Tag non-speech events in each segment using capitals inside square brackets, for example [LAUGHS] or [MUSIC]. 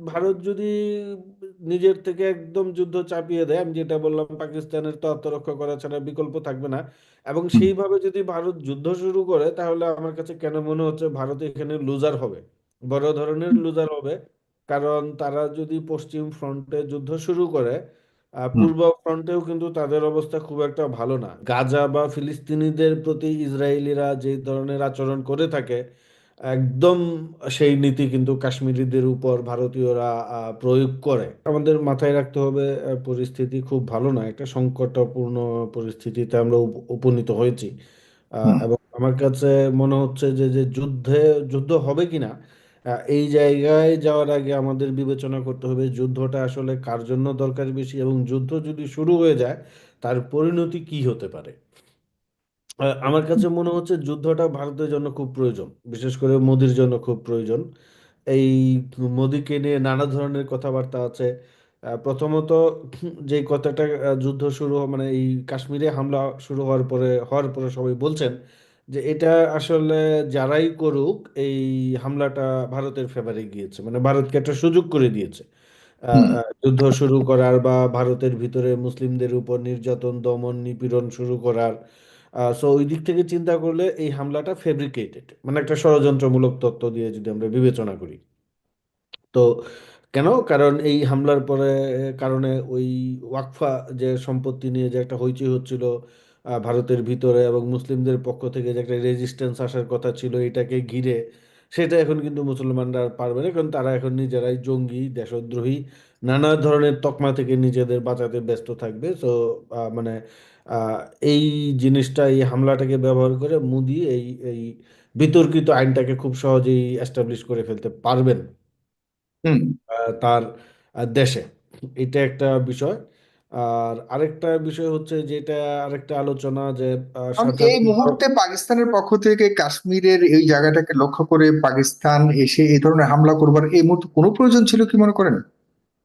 ভারত যদি নিজের থেকে একদম যুদ্ধ চাপিয়ে দেয় আমি যেটা বললাম পাকিস্তানের তো আত্মরক্ষা করা ছাড়া বিকল্প থাকবে না। এবং সেইভাবে যদি ভারত যুদ্ধ শুরু করে তাহলে আমার কাছে কেন মনে হচ্ছে ভারত এখানে লুজার হবে? বড় ধরনের লুজার হবে। কারণ তারা যদি পশ্চিম ফ্রন্টে যুদ্ধ শুরু করে পূর্ব ফ্রন্টেও কিন্তু তাদের অবস্থা খুব একটা ভালো না। গাজা বা ফিলিস্তিনিদের প্রতি ইসরায়েলিরা যে ধরনের আচরণ করে থাকে একদম সেই নীতি কিন্তু কাশ্মীরিদের উপর ভারতীয়রা প্রয়োগ করে। আমাদের মাথায় রাখতে হবে পরিস্থিতি খুব ভালো না একটা সংকটপূর্ণ পরিস্থিতিতে আমরা উপ- উপনীত হয়েছি। এবং আমার কাছে মনে হচ্ছে যে যে যুদ্ধে যুদ্ধ হবে কিনা এই জায়গায় যাওয়ার আগে আমাদের বিবেচনা করতে হবে যুদ্ধটা আসলে কার জন্য দরকার বেশি এবং যুদ্ধ যদি শুরু হয়ে যায় তার পরিণতি কি হতে পারে? আহ, আমার কাছে মনে হচ্ছে যুদ্ধটা ভারতের জন্য খুব প্রয়োজন বিশেষ করে মোদির জন্য খুব প্রয়োজন। এই মোদিকে নিয়ে নানা ধরনের কথাবার্তা আছে। আহ, প্রথমত যে কথাটা আহ, যুদ্ধ শুরু হ- মানে এই কাশ্মীরে হামলা শুরু হওয়ার পরে হওয়ার পরে সবাই বলছেন যে এটা আসলে যারাই করুক এই হামলাটা ভারতের ফেভারে গিয়েছে। মানে ভারতকে একটা সুযোগ করে দিয়েছে। আহ, হুম। আহ, যুদ্ধ শুরু করার বা ভারতের ভিতরে মুসলিমদের উপর নির্যাতন দমন নিপীড়ন শুরু করার সো ওই দিক থেকে চিন্তা করলে এই হামলাটা ফেব্রিকেটেড মানে একটা ষড়যন্ত্রমূলক তত্ত্ব দিয়ে যদি আমরা বিবেচনা করি। তো কেন? কারণ এই হামলার পরে, কারণে ওই ওয়াকফা যে সম্পত্তি নিয়ে যে একটা হইচই হচ্ছিল ভারতের ভিতরে এবং মুসলিমদের পক্ষ থেকে যে একটা রেজিস্ট্যান্স আসার কথা ছিল এটাকে ঘিরে, সেটা এখন কিন্তু মুসলমানরা আর পারবে না। কারণ তারা এখন নিজেরাই জঙ্গি, দেশদ্রোহী, নানা ধরনের তকমা থেকে নিজেদের বাঁচাতে ব্যস্ত থাকবে। তো মানে এই জিনিসটা এই হামলাটাকে ব্যবহার করে মোদি এই এই বিতর্কিত আইনটাকে খুব সহজেই এস্টাবলিশ করে ফেলতে পারবেন তার দেশে। এটা একটা বিষয়। আর আরেকটা বিষয় হচ্ছে যেটা আরেকটা আলোচনা যে এই মুহূর্তে পাকিস্তানের পক্ষ থেকে কাশ্মীরের এই জায়গাটাকে লক্ষ্য করে পাকিস্তান এসে এই ধরনের হামলা করবার এই মুহূর্তে কোনো প্রয়োজন ছিল কি মনে করেন?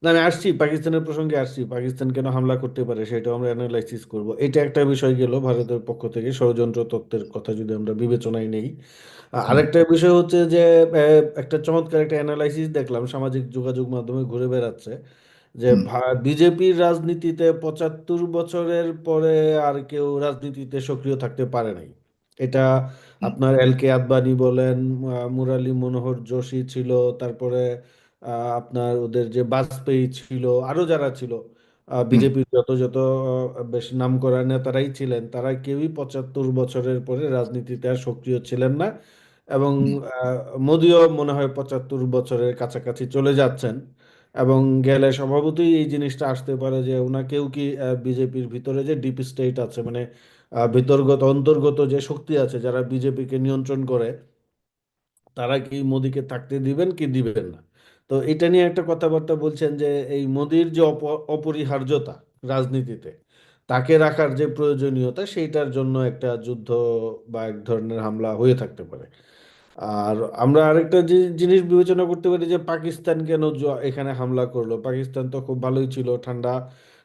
না আমি আসছি পাকিস্তানের প্রসঙ্গে আসছি। পাকিস্তান কেন হামলা করতে পারে সেটাও আমরা অ্যানালাইসিস করব। এটা একটা বিষয় গেল ভারতের পক্ষ থেকে ষড়যন্ত্র তত্ত্বের কথা যদি আমরা বিবেচনায় নেই। আরেকটা বিষয় হচ্ছে যে একটা চমৎকার একটা অ্যানালাইসিস দেখলাম সামাজিক যোগাযোগ মাধ্যমে ঘুরে বেড়াচ্ছে যে বিজেপির রাজনীতিতে পঁচাত্তর বছরের পরে আর কেউ রাজনীতিতে সক্রিয় থাকতে পারে নাই। এটা আপনার এল কে আদবানি বলেন মুরালি মনোহর যোশী ছিল তারপরে আপনার ওদের যে বাজপেয়ী ছিল আরও যারা ছিল বিজেপির যত যত বেশ নামকরা নেতারাই ছিলেন তারা কেউই পঁচাত্তর বছরের পরে রাজনীতিতে আর সক্রিয় ছিলেন না এবং মোদিও মনে হয় পঁচাত্তর বছরের কাছাকাছি চলে যাচ্ছেন এবং গেলে স্বভাবতই এই জিনিসটা আসতে পারে যে ওনাকেও কি বিজেপির ভিতরে যে ডিপ স্টেট আছে মানে ভিতরগত অন্তর্গত যে শক্তি আছে যারা বিজেপিকে নিয়ন্ত্রণ করে তারা কি মোদিকে থাকতে দিবেন কি দিবেন না? তো এটা নিয়ে একটা কথাবার্তা বলছেন যে এই মোদির যে অপ- অপরিহার্যতা রাজনীতিতে, তাকে রাখার যে প্রয়োজনীয়তা, সেইটার জন্য একটা যুদ্ধ বা এক ধরনের হামলা হয়ে থাকতে পারে। আর আমরা আরেকটা জিনিস বিবেচনা করতে পারি যে পাকিস্তান কেন এখানে হামলা করল? পাকিস্তান তো খুব ভালোই ছিল, ঠান্ডা,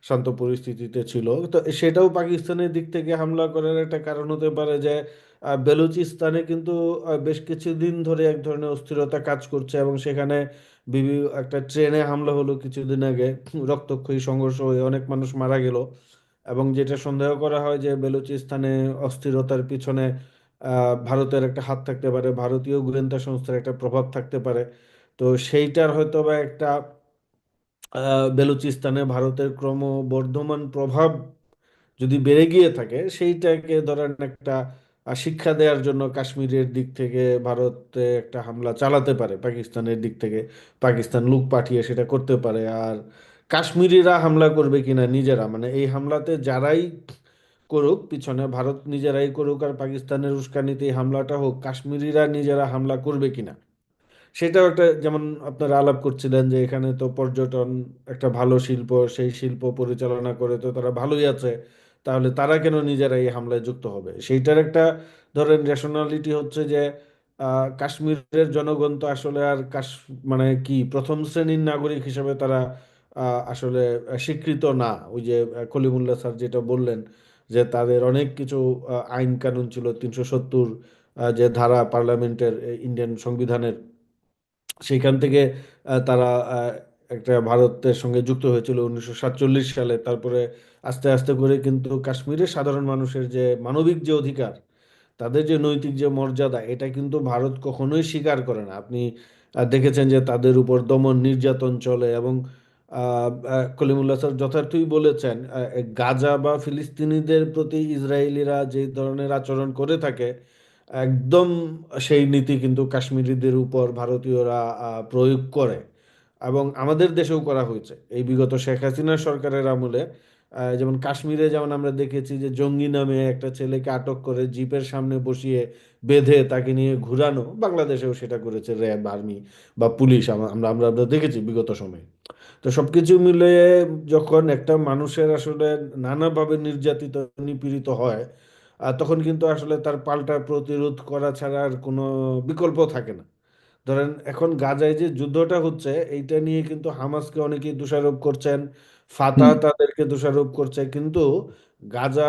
শান্ত পরিস্থিতিতে ছিল। তো সেটাও পাকিস্তানের দিক থেকে হামলা করার একটা কারণ হতে পারে যে বেলুচিস্তানে কিন্তু বেশ কিছুদিন ধরে এক ধরনের অস্থিরতা কাজ করছে এবং সেখানে একটা ট্রেনে হামলা হলো কিছুদিন আগে, রক্তক্ষয়ী সংঘর্ষ হয়ে অনেক মানুষ মারা গেল এবং যেটা সন্দেহ করা হয় যে বেলুচিস্তানে অস্থিরতার পিছনে ভারতের একটা হাত থাকতে পারে, ভারতীয় গোয়েন্দা সংস্থার একটা প্রভাব থাকতে পারে। তো সেইটার হয়তো বা একটা বেলুচিস্তানে ভারতের ক্রমবর্ধমান প্রভাব যদি বেড়ে গিয়ে থাকে, সেইটাকে ধরেন একটা শিক্ষা দেওয়ার জন্য কাশ্মীরের দিক থেকে ভারতে একটা হামলা চালাতে পারে, পাকিস্তানের দিক থেকে। পাকিস্তান লুক পাঠিয়ে সেটা করতে পারে। আর কাশ্মীরিরা হামলা করবে কিনা নিজেরা মানে এই হামলাতে যারাই করুক, পিছনে ভারত নিজেরাই করুক আর পাকিস্তানের উস্কানিতে এই হামলাটা হোক, কাশ্মীরিরা নিজেরা হামলা করবে কিনা? সেটাও একটা যেমন আপনারা আলাপ করছিলেন যে এখানে তো পর্যটন একটা ভালো শিল্প, সেই শিল্প পরিচালনা করে তো তারা ভালোই আছে। তাহলে তারা কেন নিজেরা এই হামলায় যুক্ত হবে? সেইটার একটা ধরেন রেশনালিটি হচ্ছে যে কাশ্মীরের জনগণ তো আসলে আর কাশ মানে কি প্রথম শ্রেণির নাগরিক হিসেবে তারা আসলে স্বীকৃত না। ওই যে আহ, কলিমুল্লাহ স্যার যেটা বললেন যে তাদের অনেক কিছু আইন কানুন ছিল তিনশো সত্তর যে ধারা পার্লামেন্টের ইন্ডিয়ান সংবিধানের। সেইখান থেকে তারা একটা ভারতের সঙ্গে যুক্ত হয়েছিল উনিশশো সাতচল্লিশ সালে। তারপরে আস্তে আস্তে করে কিন্তু কাশ্মীরের সাধারণ মানুষের যে মানবিক যে অধিকার, তাদের যে নৈতিক যে মর্যাদা, এটা কিন্তু ভারত কখনোই স্বীকার করে না। আপনি দেখেছেন যে তাদের উপর দমন নির্যাতন চলে এবং কলিমুল্লাহ স্যার যথার্থই বলেছেন গাজা বা ফিলিস্তিনিদের প্রতি ইসরায়েলিরা যে ধরনের আচরণ করে থাকে, একদম সেই নীতি কিন্তু কাশ্মীরিদের উপর ভারতীয়রা প্রয়োগ করে। এবং আমাদের দেশেও করা হয়েছে। এই বিগত শেখ হাসিনা সরকারের আমলে যেমন কাশ্মীরে যেমন আমরা দেখেছি যে জঙ্গি নামে একটা ছেলেকে আটক করে জিপের সামনে বসিয়ে বেঁধে তাকে নিয়ে ঘুরানো, বাংলাদেশেও সেটা করেছে র্যাব, আর্মি বা পুলিশ আমরা আমরা আমরা দেখেছি বিগত সময়ে। তো সবকিছু মিলে যখন একটা মানুষের আসলে নানাভাবে নির্যাতিত, নিপীড়িত হয় তখন কিন্তু আসলে তার পাল্টা প্রতিরোধ করা ছাড়া আর কোনো বিকল্প থাকে না। ধরেন এখন গাজায় যে যুদ্ধটা হচ্ছে এইটা নিয়ে কিন্তু হামাসকে অনেকেই দোষারোপ করছেন ফাতাহ হুম। তাদেরকে দোষারোপ করছে। কিন্তু গাজা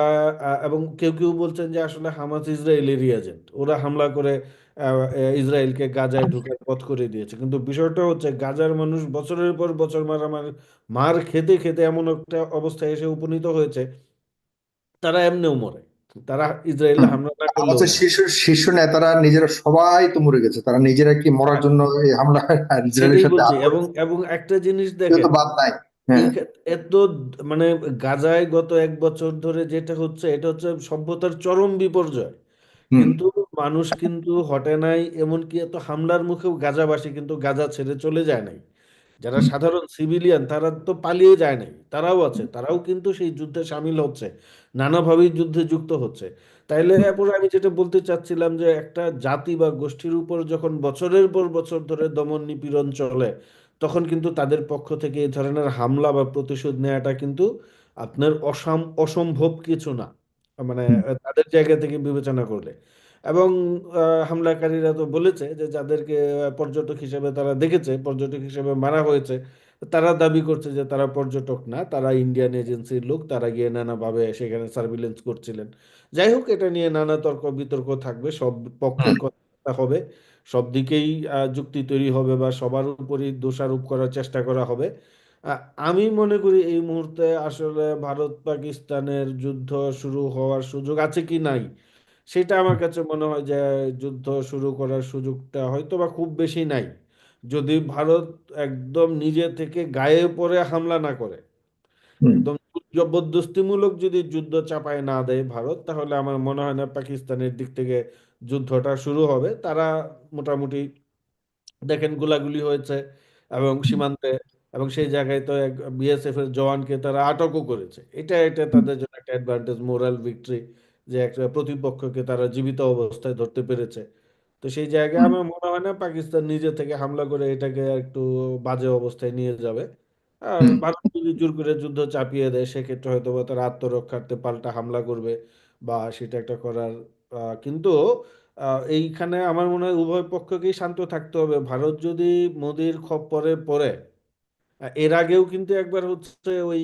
এবং কেউ কেউ বলছেন যে আসলে হামাস ইসরায়েলেরই এজেন্ট। ওরা হামলা করে ইসরায়েলকে গাজায় ঢুকার পথ করে দিয়েছে। কিন্তু বিষয়টা হচ্ছে গাজার মানুষ বছরের পর বছর মার আমার মার খেতে খেতে এমন একটা অবস্থায় এসে উপনীত হয়েছে তারা এমনিও মরে। তারা ইসরায়েলে হুম। হামলা শীর্ষ শীর্ষ নেতারা নিজেরা সবাই তো মরে গেছে। তারা নিজেরা কি মরার হ্যাঁ। জন্য এই হামলা [LAUGHS] ইসরায়েলের সাথে এবং এবং একটা জিনিস দেখেন বাদ নাই। হ্যাঁ। এত মানে গাজায় গত এক বছর ধরে যেটা হচ্ছে এটা হচ্ছে সভ্যতার চরম বিপর্যয়। কিন্তু মানুষ কিন্তু হটে নাই এমনকি এত হামলার মুখেও গাজাবাসী কিন্তু গাজা ছেড়ে চলে যায় নাই। যারা সাধারণ সিভিলিয়ান তারা তো পালিয়ে যায় নাই। তারাও আছে তারাও কিন্তু সেই যুদ্ধে সামিল হচ্ছে নানাভাবেই যুদ্ধে যুক্ত হচ্ছে। তাইলে এরপর আমি যেটা বলতে চাচ্ছিলাম যে একটা জাতি বা গোষ্ঠীর উপর যখন বছরের পর বছর ধরে দমন নিপীড়ন চলে তখন কিন্তু তাদের পক্ষ থেকে এই ধরনের হামলা বা প্রতিশোধ নেওয়াটা কিন্তু আপনার অসম অসম্ভব কিছু না। মানে তাদের জায়গা থেকে বিবেচনা করলে। এবং হামলাকারীরা তো বলেছে যে যাদেরকে পর্যটক হিসেবে তারা দেখেছে পর্যটক হিসেবে মারা হয়েছে তারা দাবি করছে যে তারা পর্যটক না তারা ইন্ডিয়ান এজেন্সির লোক তারা গিয়ে নানাভাবে সেখানে সার্ভিলেন্স করছিলেন। যাই হোক এটা নিয়ে নানা তর্ক বিতর্ক থাকবে সব পক্ষের কথা হবে সব দিকেই যুক্তি তৈরি হবে বা সবার উপরই দোষারোপ করার চেষ্টা করা হবে। আমি মনে করি এই মুহূর্তে আসলে ভারত পাকিস্তানের যুদ্ধ শুরু হওয়ার সুযোগ আছে কি নাই? সেটা আমার কাছে মনে হয় যে যুদ্ধ শুরু করার সুযোগটা হয়তো বা খুব বেশি নাই। যদি ভারত একদম নিজে থেকে গায়ে পড়ে হামলা না করে একদম জবরদস্তিমূলক যদি যুদ্ধ চাপায় না দেয় ভারত তাহলে আমার মনে হয় না পাকিস্তানের দিক থেকে যুদ্ধটা শুরু হবে। তারা মোটামুটি দেখেন গোলাগুলি হয়েছে এবং সীমান্তে এবং সেই জায়গায় তো এক বিএসএফ এর জওয়ানকে তারা আটকও করেছে। এটা এটা তাদের জন্য একটা অ্যাডভান্টেজ মোরাল ভিক্টরি যে একটা প্রতিপক্ষকে তারা জীবিত অবস্থায় ধরতে পেরেছে। তো সেই জায়গায় আমার মনে হয় না পাকিস্তান নিজে থেকে হামলা করে এটাকে একটু বাজে অবস্থায় নিয়ে যাবে। আর ভারত যদি জোর করে যুদ্ধ চাপিয়ে দেয় সেক্ষেত্রে হয়তো বা তারা আত্মরক্ষার্থে পাল্টা হামলা করবে বা সেটা একটা করার আহ, কিন্তু এইখানে আমার মনে হয় উভয় পক্ষকেই শান্ত থাকতে হবে। ভারত যদি মোদির খপ্পরে পড়ে এর আগেও কিন্তু একবার হচ্ছে ওই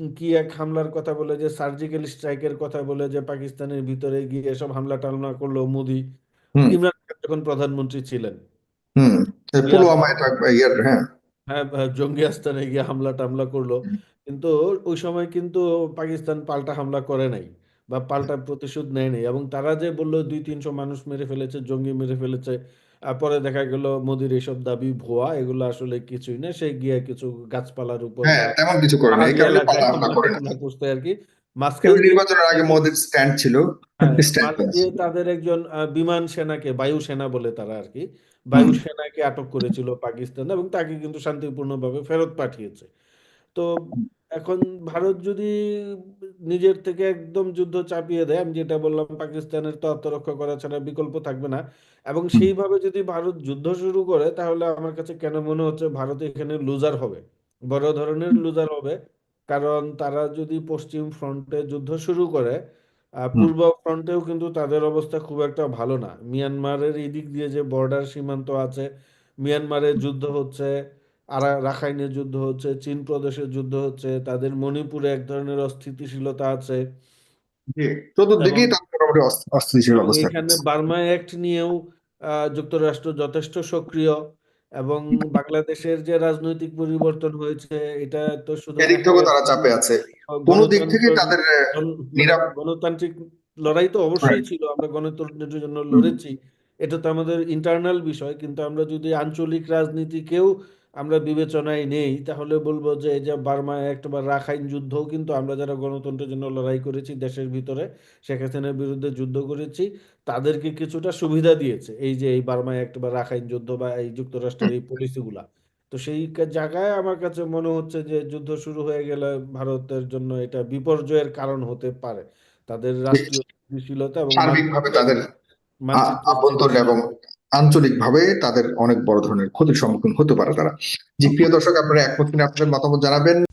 কি এক হামলার কথা বলে যে সার্জিক্যাল স্ট্রাইকের কথা বলে যে পাকিস্তানের ভিতরে গিয়ে সব হামলা টালনা করল মোদি। ইমরান খান যখন প্রধানমন্ত্রী ছিলেন। জঙ্গি আস্তানা ইয়ার হ্যাঁ। হ্যাঁ জঙ্গি আস্তানায় গিয়ে হামলা টামলা করল। কিন্তু ওই সময় কিন্তু পাকিস্তান পাল্টা হামলা করে নাই বা পাল্টা প্রতিশোধ নেয় নাই। এবং তারা যে বলল দুই তিনশো মানুষ মেরে ফেলেছে জঙ্গি মেরে ফেলেছে পরে দেখা গেল মোদির এইসব দাবি ভুয়া এগুলো আসলে কিছুই না। সে গিয়ে কিছু গাছপালার উপর হ্যাঁ তেমন কিছু করে না। এই কারণে করতে আর কি। নির্বাচনের আগে মোদির স্ট্যান্ড ছিল। হ্যাঁ [LAUGHS] তাদের একজন বিমান সেনাকে বায়ু সেনা বলে তারা আর কি হুম। বায়ু সেনাকে আটক করেছিল পাকিস্তান এবং তাকে কিন্তু শান্তিপূর্ণভাবে ফেরত পাঠিয়েছে। তো এখন ভারত যদি নিজের থেকে একদম যুদ্ধ চাপিয়ে দেয় আমি যেটা বললাম পাকিস্তানের তো আত্মরক্ষা করা ছাড়া বিকল্প থাকবে না। এবং সেইভাবে যদি ভারত যুদ্ধ শুরু করে তাহলে আমার কাছে কেন মনে হচ্ছে ভারত এখানে লুজার হবে? বড় ধরনের লুজার হবে। কারণ তারা যদি পশ্চিম ফ্রন্টে যুদ্ধ শুরু করে পূর্ব ফ্রন্টেও কিন্তু তাদের অবস্থা খুব একটা ভালো না। মিয়ানমারের এই দিক দিয়ে যে বর্ডার সীমান্ত আছে মিয়ানমারের যুদ্ধ হচ্ছে আর রাখাইনে যুদ্ধ হচ্ছে চীন প্রদেশে যুদ্ধ হচ্ছে তাদের মণিপুরে এক ধরনের অস্থিতিশীলতা আছে। চতুর্দিকেই অস্থিতিশীল অবস্থা। এখানে বার্মা অ্যাক্ট নিয়েও যুক্তরাষ্ট্র যথেষ্ট সক্রিয় এবং বাংলাদেশের যে রাজনৈতিক পরিবর্তন হয়েছে এটা তো শুধু এদিক থেকেও তারা চাপে আছে। কোনো দিক থেকে তাদের গণতান্ত্রিক লড়াই তো অবশ্যই ছিল আমরা গণতন্ত্রের জন্য লড়েছি। এটা তো আমাদের ইন্টারনাল বিষয় কিন্তু আমরা যদি আঞ্চলিক রাজনীতিকেও আমরা বিবেচনায় নেই তাহলে বলব যে এই যে বার্মা একটা বা রাখাইন যুদ্ধও কিন্তু আমরা যারা গণতন্ত্রের জন্য লড়াই করেছি দেশের ভিতরে শেখ হাসিনার বিরুদ্ধে যুদ্ধ করেছি তাদেরকে কিছুটা সুবিধা দিয়েছে এই যে এই বার্মা একটা বা রাখাইন যুদ্ধ বা এই যুক্তরাষ্ট্রের এই পলিসিগুলা। তো সেই জায়গায় আমার কাছে মনে হচ্ছে যে যুদ্ধ শুরু হয়ে গেলে ভারতের জন্য এটা বিপর্যয়ের কারণ হতে পারে। তাদের রাষ্ট্রীয় স্থিতিশীলতা এবং সার্বিকভাবে তাদের আভ্যন্তরীণ এবং আঞ্চলিকভাবে তাদের অনেক বড় ধরনের ক্ষতির সম্মুখীন হতে পারে তারা। জি, প্রিয় দর্শক, আপনারা একমত কিনা আপনাদের মতামত জানাবেন।